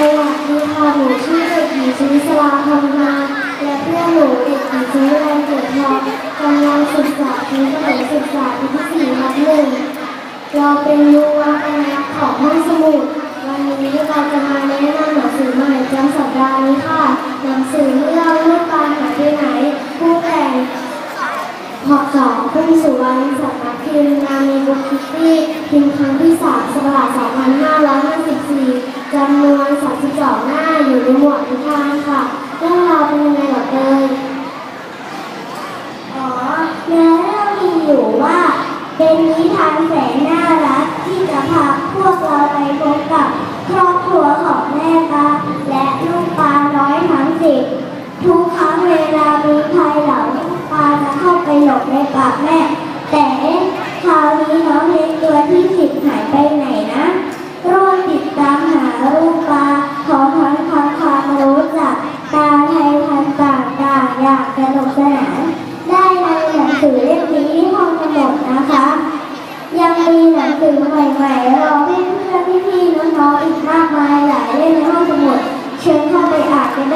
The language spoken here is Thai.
สวัสดีค่ะหนูชื่อเด็กหญิงชุลิศราคำงาและเพื่อนหนูเด็กหญิงชุลิรันเกิดทองกำลังศึกษาปีประถมศึกษาปีที่สี่ทับหนึ่งเราเป็นยูวาคณะของห้องสมุดวันนี้เราจะมาแนะนำหนังสือใหม่ประจำสัปดาห์นี้ค่ะหนังสือเรื่องลูกปลาหายไปไหน ผู้แต่งหอกสองพุ่งสุวรรณสำนักพิมพ์นามีบุคคิตี้พิมพ์ครั้งที่สามสลาก2554 จำนวน32หน้าอยู่ในหมวดนิทานค่ะ เรื่องราวเป็นยังไงหรอเตยอ๋อเนื้อเรื่องมีอยู่ว่า เป็นนิทานแสนน่ารักที่จะพาพวกเราไปพบกับครอบครัวของแม่ปลาและลูกปลาน้อยทั้งสิบทุกครั้งเวลามีภัยเหล่าลูกปลาจะเข้าไปหลบในปากแม่ แต่คราวนี้น้องเล็กตัวที่สิบหายไป สนุกสนานได้ในหนังสือเล่มนี้ที่ห้องสมุดนะคะ ยังมีหนังสือใหม่ๆรอเพื่อนๆพี่ๆน้องๆอีกมากมายหลายเล่มในห้องสมุดเชิญเข้าไปอ่านกันได้